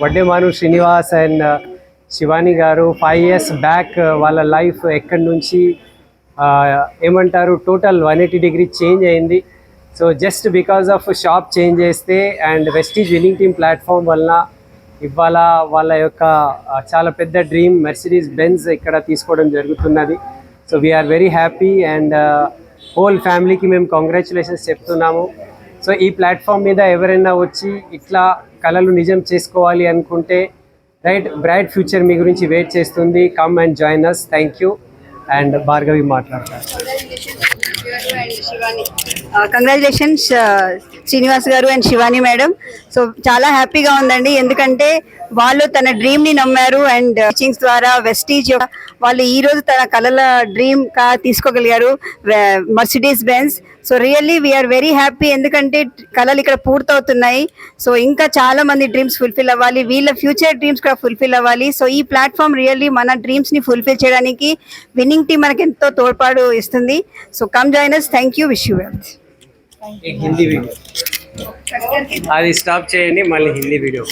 Vaddemanu Srinivas and Shivani గారు five years back వాళ్ళ life ఎక్కడి నుంచి ఏమంటారు total one eighty degree change అయింది. So just because of shop change చేస్తే and Vestige winning team platform వలన ఇవాళ వాళ్ళ యొక్క చాలా పెద్ద డ్రీమ్ మెర్సిడీస్ బెన్స్ ఇక్కడ తీసుకోవడం జరుగుతున్నది. So we are very happy and whole ఫ్యామిలీకి మేము కంగ్రాచులేషన్స్ చెప్తున్నాము. సో ఈ ప్లాట్ఫామ్ మీద ఎవరైనా వచ్చి ఇట్లా కళలు నిజం చేసుకోవాలి అనుకుంటే రైట్ బ్రైట్ ఫ్యూచర్ మీ గురించి వెయిట్ చేస్తుంది. Come and join us thank you and Bhargavi మాట్లాడతారు. కంగ్రాచులేషన్స్ శ్రీనివాస్ గారు అండ్ శివాని మేడం. సో చాలా హ్యాపీగా ఉందండి. ఎందుకంటే వాళ్ళు తన డ్రీమ్ని నమ్మారు అండ్ టీచింగ్స్ ద్వారా వెస్టీజ్ వాళ్ళు ఈ రోజు తన కళల dream car తీసుకోగలిగారు Mercedes Benz so really we are very happy ఎందుకంటే కళలు ఇక్కడ పూర్తవుతున్నాయి. సో ఇంకా చాలా మంది డ్రీమ్స్ ఫుల్ఫిల్ అవ్వాలి. వీళ్ళ ఫ్యూచర్ డ్రీమ్స్ కూడా ఫుల్ఫిల్ అవ్వాలి. సో ఈ ప్లాట్ఫామ్ రియల్లీ మన డ్రీమ్స్ని ఫుల్ఫిల్ చేయడానికి విన్నింగ్ టీం మనకి ఎంతో తోడ్పాటు ఇస్తుంది. So come joiners thank you wish you wealth Hindi video. అది స్టాప్ చేయండి మళ్ళీ హిందీ వీడియో.